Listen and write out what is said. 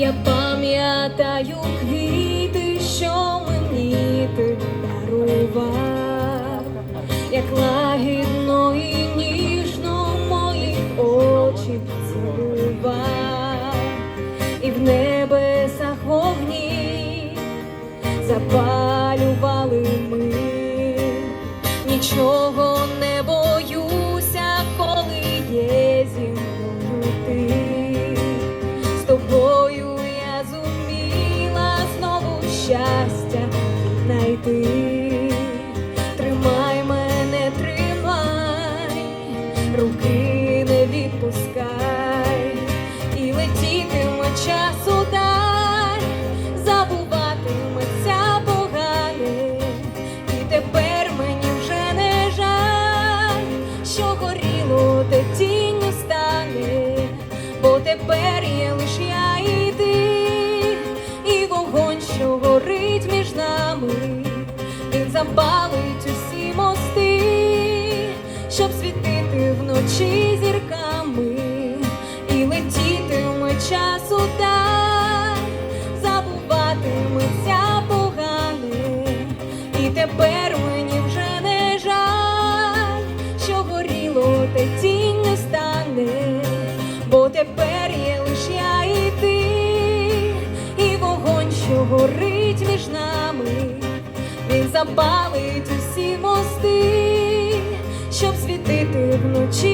Я пам'ятаю квіти, що мені ти дарував, як лагідно і ніжно мої очі цілував, і в небесах вогні запалювали ми, нічого щастя знайти. Тримай мене, тримай, руки не відпускай, і летітиме часу дай, забуватиметься погане, і тепер мені вже не жаль, що горіло, те тінню стане, бо тепер є лиш що горить між нами, він запалить усі мости, щоб світити вночі зірками, і летітиме часу дай, забуватиметься погане, і тепер запалить усі мости, щоб світити вночі.